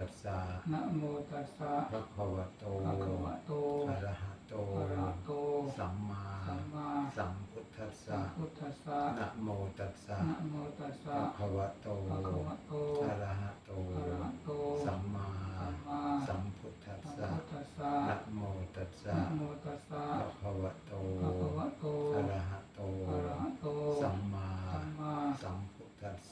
ตัสสะนะโมตัสสะภะคะวะโตภะคะวะโตอะระหะโตอะระหะโต สัมมาสัมมาสัมพุทธัสสัสะมพุทธัสสะนะโมตัสสะนะโมตัสสะภะคะวะโตภะคะวะโตอะระหะโตอะระหะโต สัมมาสัมมาสัมพุทธัสสัมสะพุทธัสสะนะโมตัสสะนะโมตัสสะภะคะวะโตภะคะวะโตอะระหะโตอะระหะโต สัมมาสัมมาสัม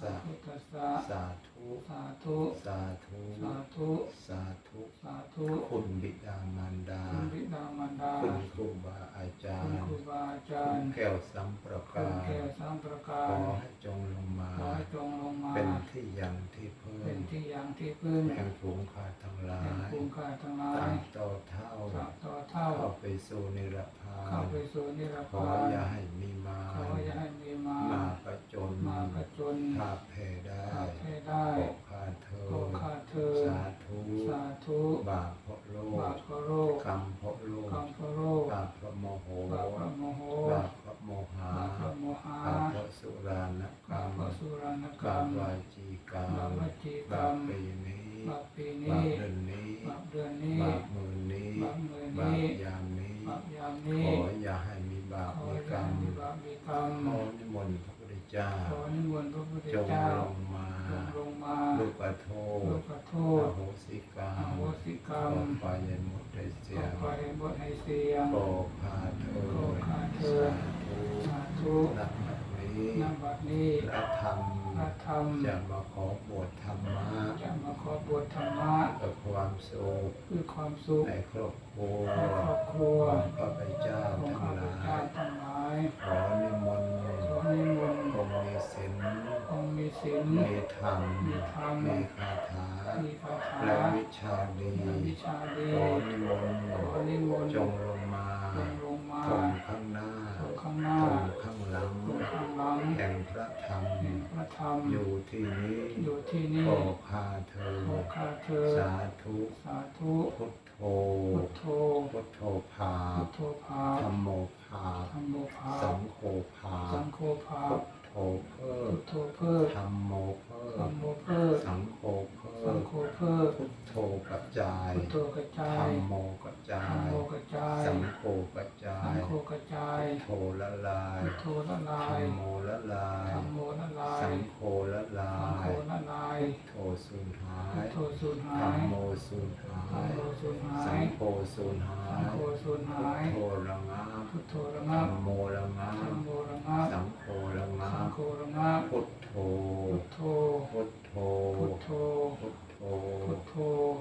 พุทธัสสัสะมพุทธัสสะสาธุสาธุสาธุสาธุสาธุสาธุคุณบิดามารดาคุณบิดามารดาคุณครูบาอาจาคุรณย์ครูบาอาจาคุรณย์แก้วสัมประคุกาณรแก้วสามประกาขรอให้จงลงมาขอให้จงลงมา เป็นที่ยังที่พึ่เป็นงที่ยังที่พึ่งแห่งฝูงขาทั้งหลาแห่งยภูมิกายทั้งหลาตั้ยงต่อเท่าสะต่อเท่าเข้าไปสู่นิรพาเข้านไปสู่นิรขอพานอย่าให้มีมาขออย่าให้มีมามาประจนมาประจนภาพแผ่ได้อาเพได้ขอข้าเธอขอข้าเธอ สาธุ สาธุบาปเพราะโลบาปกพระโรคกรรมเพราะโลกกรรมพระโรคบาปเพราะโมโหบาปพระโมโหบาปเพราะโมหะบาปพระโมหะบาปเพราะสุรานกรบารปมพระสุรานกรบารปมวาจีกรรมบาปวจีกรบารปมปีนี้บาปปีบานี้ปเดือนนี้บาปเดือนนี้ จงเจ้าลงมาลงลงมาลูกขอโทลูษกขอโทอษโหสิกรรอมโหสิกรรขมอไปยันหมดได้เสีขยอไปบทให้เสียงขอพาเธอขอพาเธอสาธุสาธุนับบัดนี้นบัดนี้พระธรรมพระธรรมจะมาขอบวชธรรมะจะมาขอบวชธรรมะเพื่อความสุขเพื่อความสุขในครอบครัวในครอบครัวของข้าพเจ้าของทั้งข้าหพลาเจ้ายทั้งหลายขอนิมนต์ข อนิมนต์องค์มีศีลองค์มีศีลมีธรรมมีธรรมมีคาถามีคาถาและวิชาดีและวิชาดีขอนิมนต์ขอนิมนต์จงลงมาลงลงมาตรงข้างหน้าตรงข้างหน้าตรงข้างหลังตรงข้างหลังแห่งพระธรรมแห่งพระธรรมอยู่ที่นี้อยู่ที่นี่ขอพาเธอขอข้าเธอสาธุสาธุพุท โธพุทโธพุทโธภาพุทโธภาธรรมโมภาธรรมโมภาสังโฆภาสังโฆภาพุท โธเพิ่พุมทโธเพิ่มธรรมโมเพิ่ธรรมมโมเพิ่มสังโฆเพิ่สังมโฆเพิ่มพุทโธกระจายพุทโธกระจาธรรยมโมกระจาธรรมยโมกระจายสังโฆกระจาสังยโฆกระจายพุทโธละลายพุทโธละลาธรรยมโมละลายธรรมโมละลายสังโฆละลาสังโฆยละลายพุทโธสูญหาพุทยโธสูญหาธรรมยโมสูญหาธรรมยโมสูญหาสัยงโฆสูญหาสังยโฆสูญพุหาทยโธระงับพุทโธระธรงัรบมโมระงัธรรมบโมระงับสังโฆระงัสังบโฆระงับพุทโธ พุทโธ พุทโธ พุทโธ พุทโธ พุทโธ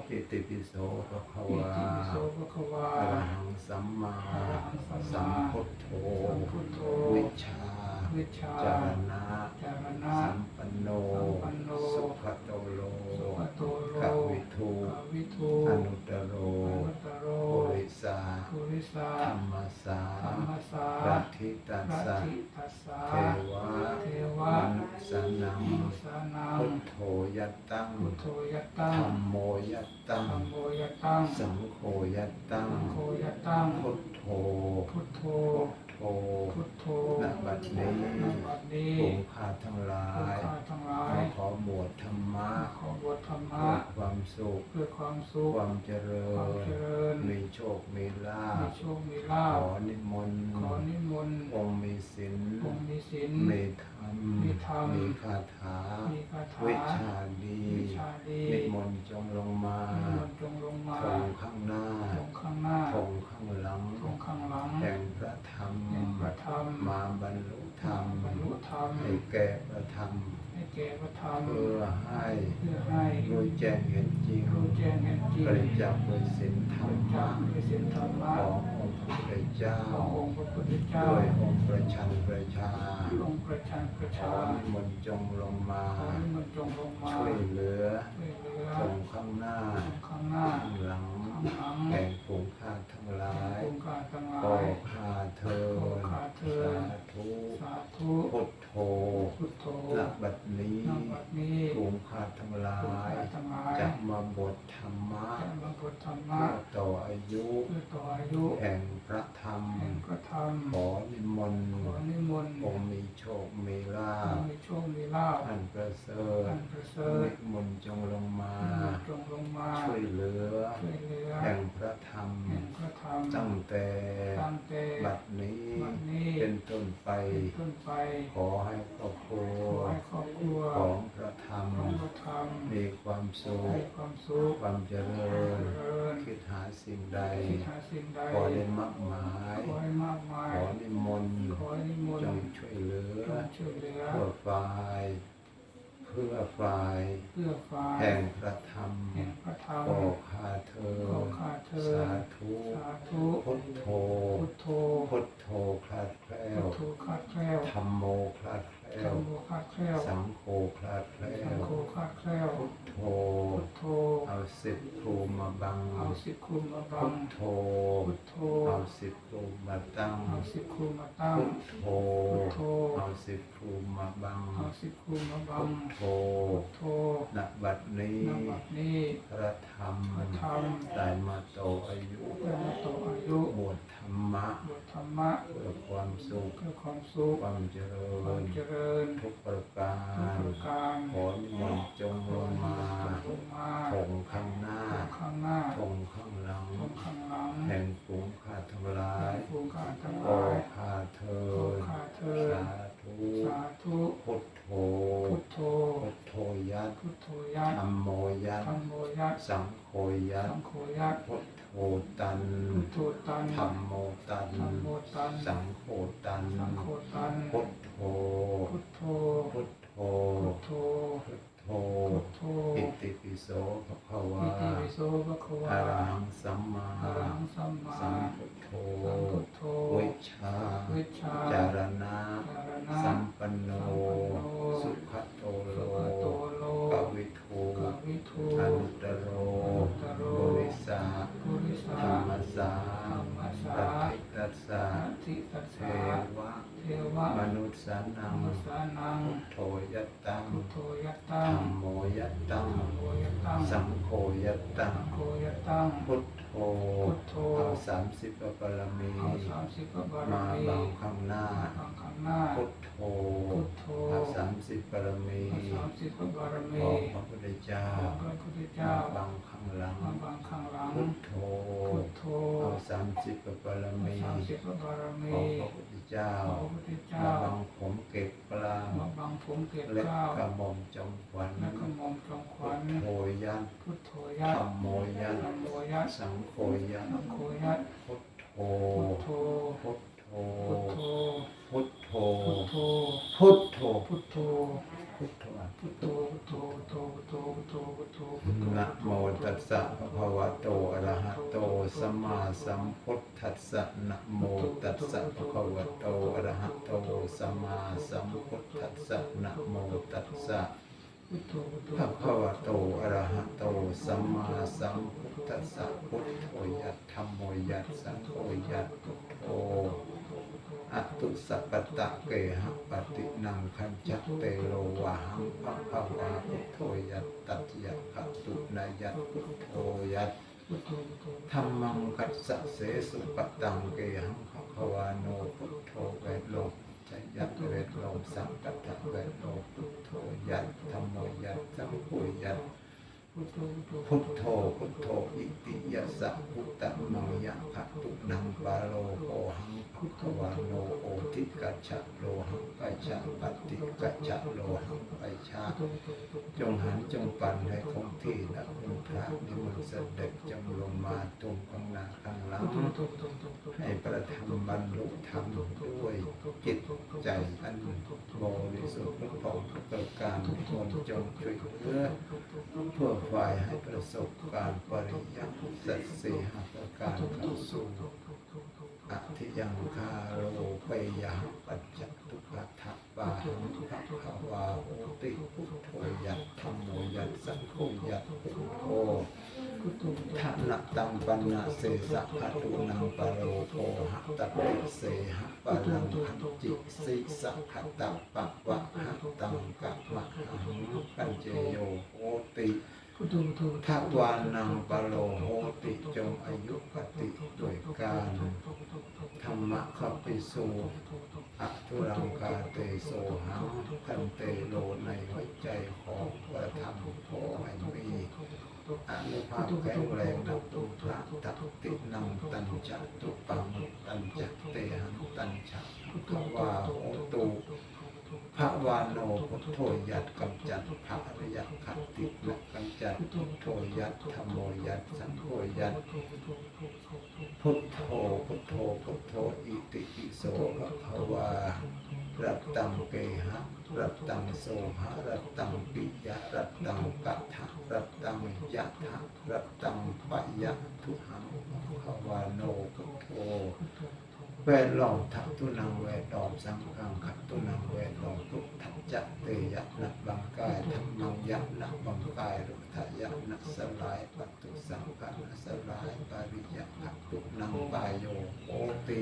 อิติปิโสภะคะอิวาติปิโสภะคะวาอะระหังสัมมาอะระหังสัมมาสัมพุทโธสัมพุทโธวิชา วิชาจารณะจารณะสัมปันโนสัมปันโน สุขโตโลสุขโตโลกวิทูกวิทูอนุตตโรอนุตตโรปุริสาปุริสาธรรมสาธรรมสารัทิตัสรัสะติตัสสะเทวะเทมวะนุสานังมนุสานังพุทโธยัตตังพุทโธยัตตังธรรมโมยัตตังธัมโมยัตตังสังโฆยัตตังสังโฆยัตตังพุทโธพุทโธ โธพุทโธณบัดนี้ณบัดนี้องค์ข้าทั้งหลาข้ายข้าทั้งหลายขอบวชธรรมะขอบวชธรรเพื่มะอความสุข เพื่อความสุข ความเจริความญ เจริญ มีโชค มีลามีภโชค มีลาขภอนิมนต์ขอนิมนต์ องค์มี ศีลองค์มีศีลมีธรรมมีธรรมมีคาถามีคาถาวิชาดีวิชาดีนิมนต์จงลงมานิมนต์จงลงมาทงข้างหน้าตรงข้างหน้าทงข้างหลังตรงข้างหลังแห่งพระธรรมแห่งพระธรรมมาบรรลุธรรมบรรลุธรรมให้แก่พระธรรมให้ แก่พระธรรมเพื่อให้เพื่อให้รู้แจ้งเห็นจริงรู้แจ้งเห็นจริงประจักษ์โดยศีลธรรประจัมะกษ์ด้วยศีลธรรมะขององค์พระพุทธเจ้าขององค์พระพุทธเจ้าด้วยองค์ประชันประชาองค์ประชันประขอชานิมนต์จงลงมาขอให้มันจงลงมาช่วยเหลือช่วยเหลือทงข้างหน้าตรงข้างหน้าข้างหลังข้างหลังแห่งฝูงข้าทั้งหลายองค์การทั้งหลาขอยข้าเธอขอข้าเธอสาธุสาธุพุทโธพุทโธณบัดนี้ณบัดนี้ฝูงข้าทั้งหลาองค์ยการทั้งหลายจะมาบบทธรรมะและมาบทธรรเพื่มะอต่ออายุเพื่อต่ออายุแห่งพระธรรม แห่งพระธรรมขอนิมนต์ขอนิมนต์องค์มีโชคมีลาภมีโชคมีลาภอันประเสริฐอันประเสริฐนิมนต์จงลงมา จงลงมาช่วยเหลือช่วยเหลือแห่งพระธรรม แห่งพ ตั้งแต่แต่บัดนี้ เป็นต้นไป ขอให้ครอบครัวของพระธรรมมีความสุขความเจริญคิดหาสิ่งใด ขอได้มากมายขอนิมนต์จงช่วยเหลือเพื่อฝ่าย พื่อฝ่ายเพื่อฝ่ายแห่งพระธรรมแห่งพระธรรมขอข้าเธอขอข้าเธอ สาธุสาธุพุทโธพุทโธพุทโธคลาดแคล้พุวทโธคาดแคล้วธรรมโมคลาดแคล้ธรรวมโม คล้วสังโฆคลาดแคล้วพุทโธเอาสิบครูมาบังพุทโธเอาสิบครูมาตั้งพุทโธเอาสิบครูมาบังพุทโธณบัดนี้พระธรรมไตรมาโตอายุบวชธรรมะเพื่อความสุขความเจริญนทุกประการขอนิมนจงลงมาทงข้างหน้าทงข้างหลัง แห่งปุงขาดทั้งหลายโอขาดเธอสาธ ธุสาธุพุทโธพุทโธพุทโธยัตพุทโธยัตธรรมโมยัตธรรมโมยัตสังโฆยัตสังโฆยัตพุทโธตันพุทโธตันธรรมโมตันธรรมโมตันสังโฆตันสังโฆตันพุทโธพุทโธพุทโธพุทโธพุทโธพุทโธอิติปิโสภะคะวาอิติปิโสภะคะอะวาระหังสัมมาอะระหังสัมมาสัมพุทโธสัมพุทโธวิชาวิชาจารณะ สานัธงรรมสานังพุทโธยัตตังพุทโธยัตธตัรงรมโมยัตตังธัมโมยัตตังสังโฆยัตตังสังโฆยัตตังพุทโธ พุทโธเอาสามสิบพระบารมี เอาสามสิบพระบารมามีบังข้างหน้า บังข้างหน้า พุทโธพุทโธเอาสามสิบบารมีเอาสามสิบพระบารขมีองพระพุทธเจ้าของพระพุทธมาเจ้าบังข้างหลัง มาบังข้างหลังพุทโธพุทโธเอาสามสิบพระบารมีสามสิบพระบารมีของพระพุทธเจ้าของพระพุทธเจ้ามาบังผมเก็บกลางมาบังผมเก็บและเกล้ากระหม่อมจอมขวัญและกระหม่อมจอมขพุวัทญโธยันพุทโธยัตธรรมโมยันธัมโมยัตสังโฆยันสังโฆยัตพุทโธพุทโธพุทโธพุทโธพุทโธพุทโธพุทโธพุทโธพุทโธพุทโธพุทโธพุทโธพุทโธพุทโธนะโมตัสสะภะคะวะโตอะระหะโตสัมมาสัมพุทธัสสะนะโมตัสสะภะคะวะโตอะระหะโตสัมมาสัมพุทธัสสะนะโมตัสสะ พุทโธพุทโธ ภะคะวะโตอะระหะโตสัมมาสัมพุทธัสสะพุทโธยัตธัมโมยัตสังโฆยัตพุทโธอะตุสัพพตะเกหะปฏินังคัญจัตเตโลวะหังภะคะวะพุทโธยัตตัจยะขะตุนายัตพุทโธยัตพุทโธพุทโธธรรมังคัสสะเสสุปตังเกหังภะคะวาโนพุทโธเวทโล จยัตเวทโลสังกัตถะเวทโลพุทโธยัตธัมโมยัตสังโฆยัตพุทโธพุทโธโธอิติยะสัพพุตตะมังยะขะตุนังปาโลโกหังภะคะวาโนโอทิกัจฉะโลหังปัจฉะปฏิกัจฉะโลหังปัจฉะจงหันจงปันให้คงที่าบนิมนต์เสด็จจงลงมาตรงข้างหน้าข้างหลังให้ประธรรมบรรลุธรรมด้วยจิตใจอันบริสุทธิ์ผ่องประการทุกคนจงช่วยเหลือเพื่อฝ่ายให้ประสบการปริยัติสัตสีหประการเข้าสู่อัธิยังคาโรปยาปัจจตุปัฏฐปาหังภะคะวาโหติพุทโธยัตธัมโมยัตสังโฆ นะตังปันนะเสสะขตุนังปะโรโภหะตะปิเสหะปะนังคัจจิสิสะขะตะปะวะหะตังกะมะหังปัญเจโยโหติทโธพุทโธทัวานังปะโลโหติจงอายุปฏิด้วยการธรรมะขับปิสูอัตุรังกาเตโสหังพันเตโลในหัวใจของประธรรมขอให้มี อนุภาพแข็งแรงนับตุพระตักตินังตัญจะตุปังตัญจะเตหังตัญจะภวาโหตุพระวานโนพุทโธยัดกำจัดพระอริยขัตติละกำจัดพุทโธยัดธรรมโยัดสังโฆยัดพุทโธพุทโธพุทโธอิติปิโสภะวา รัตตังเกหะรัตตังโสหะรัตตังปิยะรัตตังกัตถะรัตตังยะถะรัตตังปะยะทุหังภะคะวาโนพุทโธแวดล้อมทักตุนังแวดล้อมสังฆังขัดตุนังแวดล้อมทุกทัจจะเตยะนับบังกายธร รมังยะนักบังกายรุทายะนักสลายปัตตุสังฆะนัสลายปาริยะขัดตุนังปายโยโอตี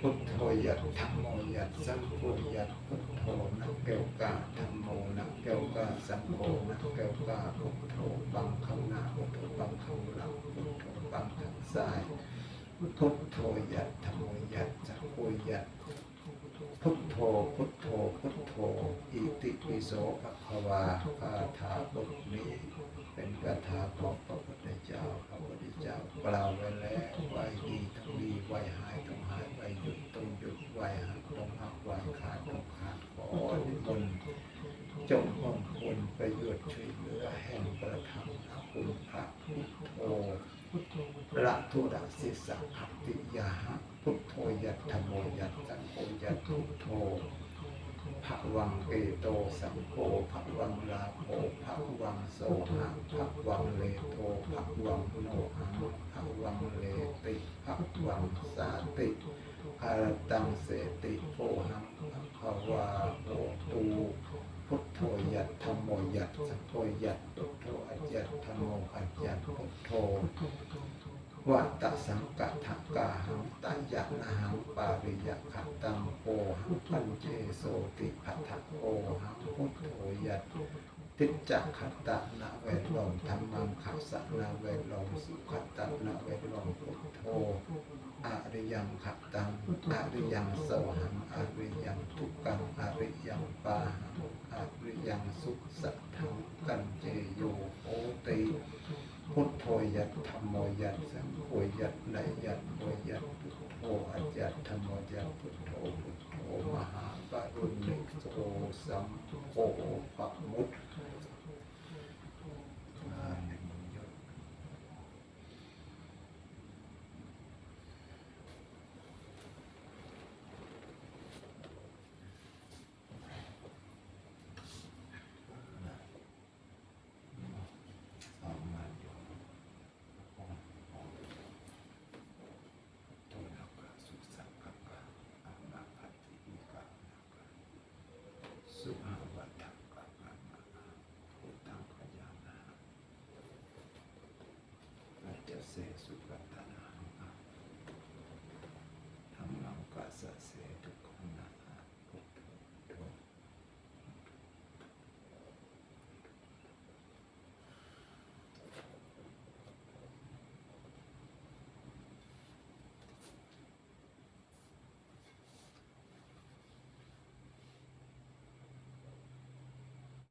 พุทโธยัตธรรมโมยัตสังโฆยัตพุทโธนักเกวกาธรรมโมนักเกวกาสังโฆนักเกวกาพุทโธบังข้างนาพุทโธบังข้างหลังพุทโธบังข้างซ้ายพุทโธยัตธรรมโมยัตสังโฆยัต พุทโธ พุทโธ พุทโธ อิติปิโสภะควาคาถาบทนี้ เป็นคาถาของพระพุทธเจ้า พระพุทธเจ้ากล่าวไว้แล้วไว้ดีต้องดีไว้หายต้องหายไว้หยุดต้องหยุดไว้หักต้องหักไว้ขาดต้องขาดขอนิมนต์จงมงคลประโยชน์ช่วยเหลือแห่งประธรรมคุณ ละทุระสิสังขติยาหะพุทโธยัตถโมยัตสังโฆยัตพุทโธภะวังเอโตสังโฆภะวังลาโภภะวังโสหังภะวังเลโทภะวังโนหังภะวังเลติภะวังสาติอารตังเสติโพหังภะวาโหตูพุทโธยัตถโมยัตสังโฆยัตพุทโธอัจยัตถโมอัจยัตพุทโธ วัตตสังกัทกาหังตายะนะหังปาริยขัตตังโปหังปัญเจโสติภัทโกหังพุทโธยัตติจจขัตตนะเวทลมธรรมังขัสสนะเวทลมสุขัตตนะเวทลมพุทโธอริยังขัตตังอริยังโสหังอริยังทุกขังอริยังปาหังอริยังสุขสัทธังกันเจโยโอติ พุทโธยัตธรรมโมยัตสังโฆยัตไนยัตโมยัตพุทโธอัจยัตธรรมโมยัตพุทโธพุทโธมหาปรุณิโสสัมโฆปมุต เสสุปัตตนานุภาธรรมังกาสสะเสทุก